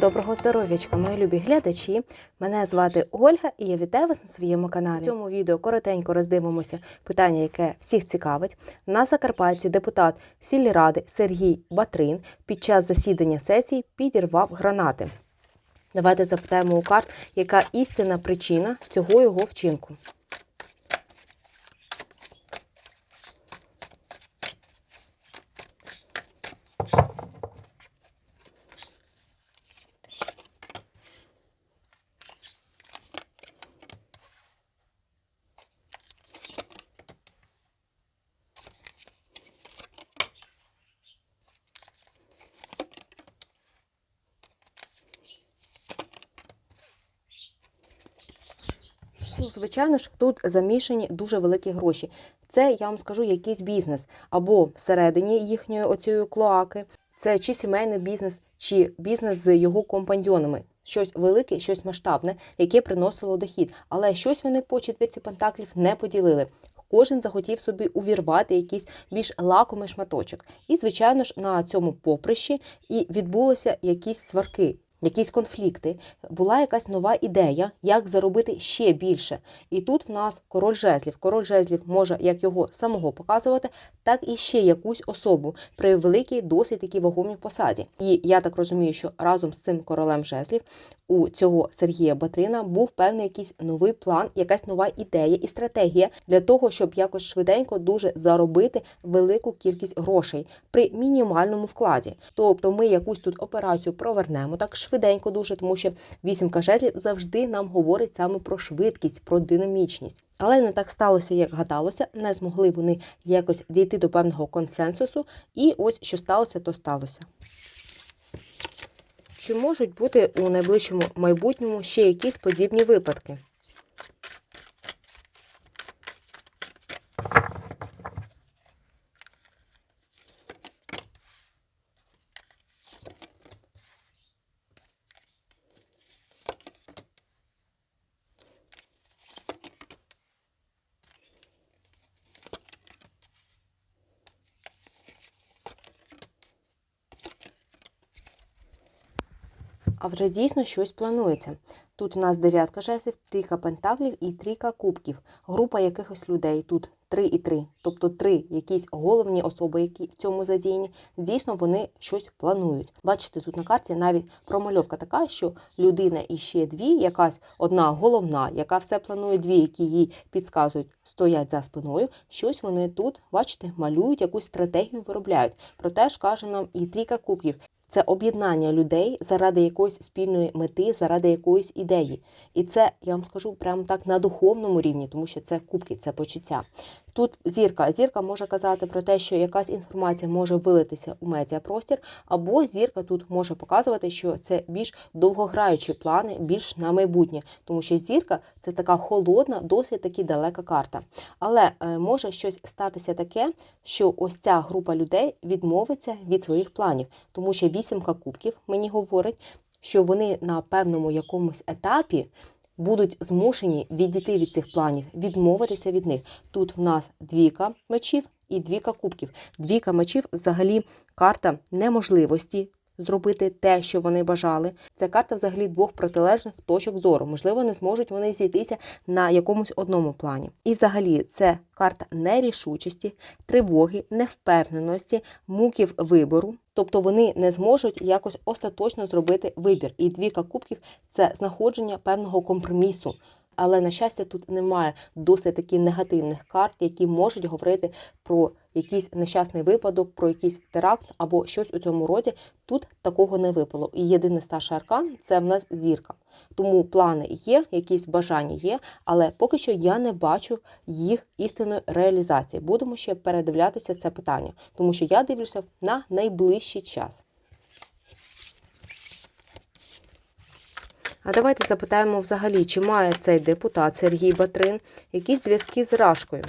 Доброго здоров'ячка, мої любі глядачі. Мене звати Ольга і я вітаю вас на своєму каналі. В цьому відео коротенько роздивимося питання, яке всіх цікавить. На Закарпатті депутат сільради Сергій Батрин під час засідання сесії підірвав гранати. Давайте запитаємо у карт, яка істинна причина цього його вчинку. Звичайно ж, тут замішані дуже великі гроші. Це я вам скажу якийсь бізнес або всередині їхньої оцієї клоаки. Це чи сімейний бізнес, чи бізнес з його компаньйонами. Щось велике, щось масштабне, яке приносило дохід. Але щось вони по четвірці пентаклів не поділили. Кожен захотів собі увірвати якийсь більш лакомий шматочок. І, звичайно ж, на цьому поприщі і відбулося якісь сварки. Якісь конфлікти, була якась нова ідея, як заробити ще більше. І тут в нас король жезлів. Король жезлів може як його самого показувати, так і ще якусь особу при великій, досить такій вагомій посаді. І я так розумію, що разом з цим королем жезлів у цього Сергія Батрина був певний якийсь новий план, якась нова ідея і стратегія для того, щоб якось швиденько дуже заробити велику кількість грошей при мінімальному вкладі. Тобто ми якусь тут операцію провернемо так швиденько, дуже тому що вісімка жезлів завжди нам говорить саме про швидкість, про динамічність. Але не так сталося, як гадалося. Не змогли вони якось дійти до певного консенсусу, і ось що сталося, то сталося. Чи можуть бути у найближчому майбутньому ще якісь подібні випадки? А вже дійсно щось планується. Тут у нас дев'ятка жезлів, трійка пентаклів і трійка кубків. Група якихось людей. Тут три і три. Тобто три якісь головні особи, які в цьому задіяні. Дійсно, вони щось планують. Бачите, тут на карті навіть промальовка така, що людина і ще дві, якась одна головна, яка все планує, дві, які їй підказують, стоять за спиною. Щось вони тут, бачите, малюють, якусь стратегію виробляють. Проте ж каже нам і трійка кубків. Це об'єднання людей заради якоїсь спільної мети, заради якоїсь ідеї. І це я вам скажу прямо так на духовному рівні, тому що це кубки, це почуття. Тут зірка. Зірка може казати про те, що якась інформація може вилитися у медіапростір, або зірка тут може показувати, що це більш довгограючі плани, більш на майбутнє, тому що зірка це така холодна, досить таки далека карта. Але е, може щось статися таке, що ось ця група людей відмовиться від своїх планів, тому що вісімка кубків мені говорить, що вони на певному якомусь етапі будуть змушені відійти від цих планів, відмовитися від них. Тут в нас двійка мечів і двійка кубків. Двійка мечів взагалі карта неможливості. Зробити те, що вони бажали. Це карта взагалі двох протилежних точок зору. Можливо, не зможуть вони зійтися на якомусь одному плані. І взагалі це карта нерішучості, тривоги, невпевненості, муків вибору. Тобто вони не зможуть якось остаточно зробити вибір. І двіка кубків це знаходження певного компромісу. Але на щастя, тут немає досить таки негативних карт, які можуть говорити про якийсь нещасний випадок, про якийсь теракт або щось у цьому роді. Тут такого не випало. І єдиний старший аркан це в нас зірка. Тому плани є, якісь бажання є, але поки що я не бачу їх істинної реалізації. Будемо ще передивлятися це питання, тому що я дивлюся на найближчий час. А давайте запитаємо взагалі, чи має цей депутат Сергій Батрин якісь зв'язки з Рашкою?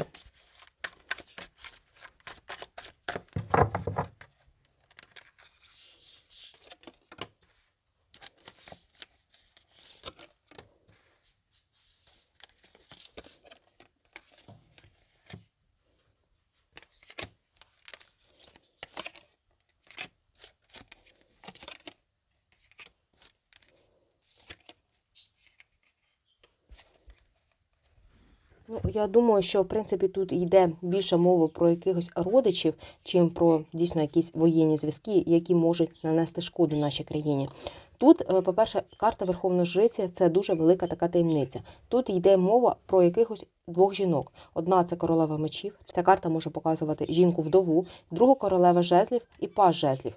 Ну, я думаю, що в принципі тут йде більше мова про якихось родичів, чим про дійсно якісь воєнні зв'язки, які можуть нанести шкоду нашій країні. Тут, е, по-перше, карта Верховної Жриці це дуже велика така таємниця. Тут йде мова про якихось двох жінок. Одна це королева мечів. Ця карта може показувати жінку вдову, другу королева жезлів і паж жезлів.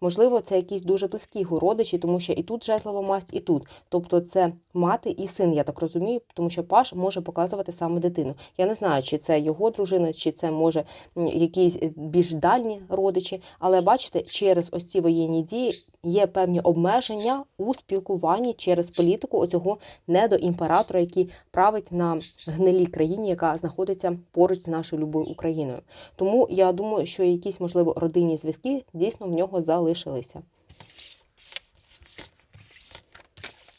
Можливо, це якісь дуже близькі родичі, тому що і тут жезлова масть, і тут. Тобто це мати і син, я так розумію, тому що паш може показувати саме дитину. Я не знаю, чи це його дружина, чи це може якісь е, більш дальні родичі. Але бачите, через ось ці воєнні дії є певні обмеження у спілкуванні через політику оцього недоімператора, який править на гнилій країні, яка знаходиться поруч з нашою любою Україною. Тому я думаю, що якісь можливо родинні зв'язки дійсно в нього залишилися.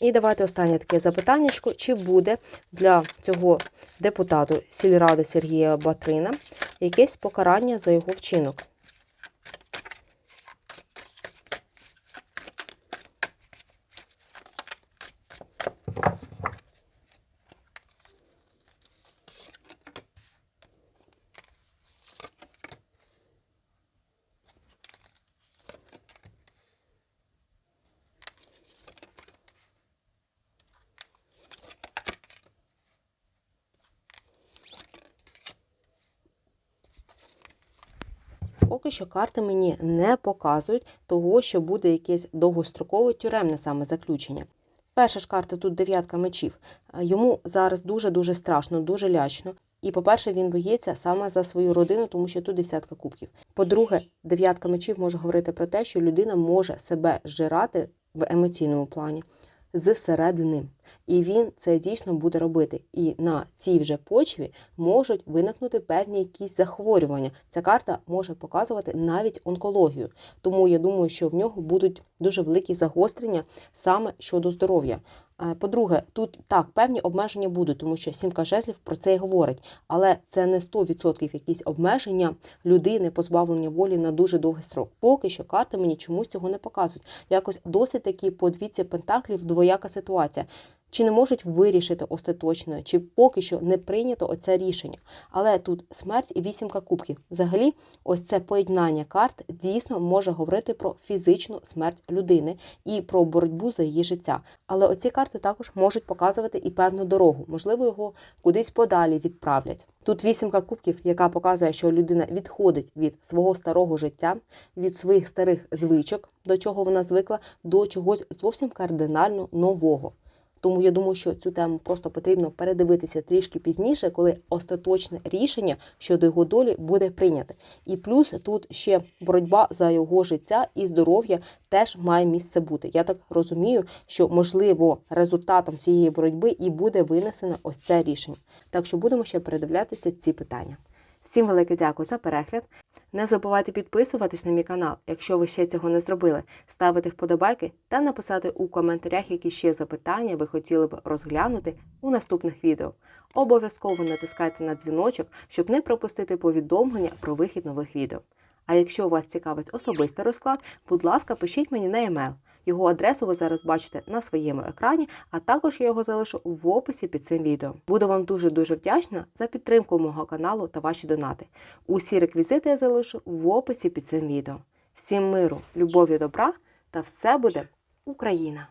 І давайте останнє таке запитаннячко. Чи буде для цього депутату сільради Сергія Батрина якесь покарання за його вчинок? Поки що карти мені не показують того, що буде якесь довгострокове тюремне саме заключення. Перша ж карта тут дев'ятка мечів. Йому зараз дуже-дуже страшно, дуже лячно. І, по-перше, він боїться саме за свою родину, тому що тут десятка кубків. По-друге, дев'ятка мечів може говорити про те, що людина може себе зжирати в емоційному плані зсередини. І він це дійсно буде робити. І на цій вже почві можуть виникнути певні якісь захворювання. Ця карта може показувати навіть онкологію. Тому я думаю, що в нього будуть дуже великі загострення саме щодо здоров'я. Е, По-друге, тут так певні обмеження будуть, тому що сімка жезлів про це і говорить, але це не 100% якісь обмеження людини, позбавлення волі на дуже довгий строк. Поки що карти мені чомусь цього не показують. Якось досить такі по двіці пентаклів двояка ситуація. Чи не можуть вирішити остаточно, чи поки що не прийнято оце рішення. Але тут смерть і вісімка кубків. Взагалі, ось це поєднання карт дійсно може говорити про фізичну смерть людини і про боротьбу за її життя. Але оці карти також можуть показувати і певну дорогу. Можливо, його кудись подалі відправлять. Тут вісімка кубків, яка показує, що людина відходить від свого старого життя, від своїх старих звичок, до чого вона звикла, до чогось зовсім кардинально нового. Тому я думаю, що цю тему просто потрібно передивитися трішки пізніше, коли остаточне рішення щодо його долі буде прийняте. І плюс тут ще боротьба за його життя і здоров'я теж має місце бути. Я так розумію, що можливо результатом цієї боротьби і буде винесено ось це рішення. Так що будемо ще передивлятися ці питання. Всім велике дякую за перегляд. Не забувайте підписуватись на мій канал, якщо ви ще цього не зробили, ставити вподобайки та написати у коментарях, які ще запитання ви хотіли б розглянути у наступних відео. Обов'язково натискайте на дзвіночок, щоб не пропустити повідомлення про вихід нових відео. А якщо вас цікавить особистий розклад, будь ласка, пишіть мені на e-mail. Його адресу ви зараз бачите на своєму екрані, а також я його залишу в описі під цим відео. Буду вам дуже-дуже вдячна за підтримку мого каналу та ваші донати. Усі реквізити я залишу в описі під цим відео. Всім миру, любові, добра та все буде Україна!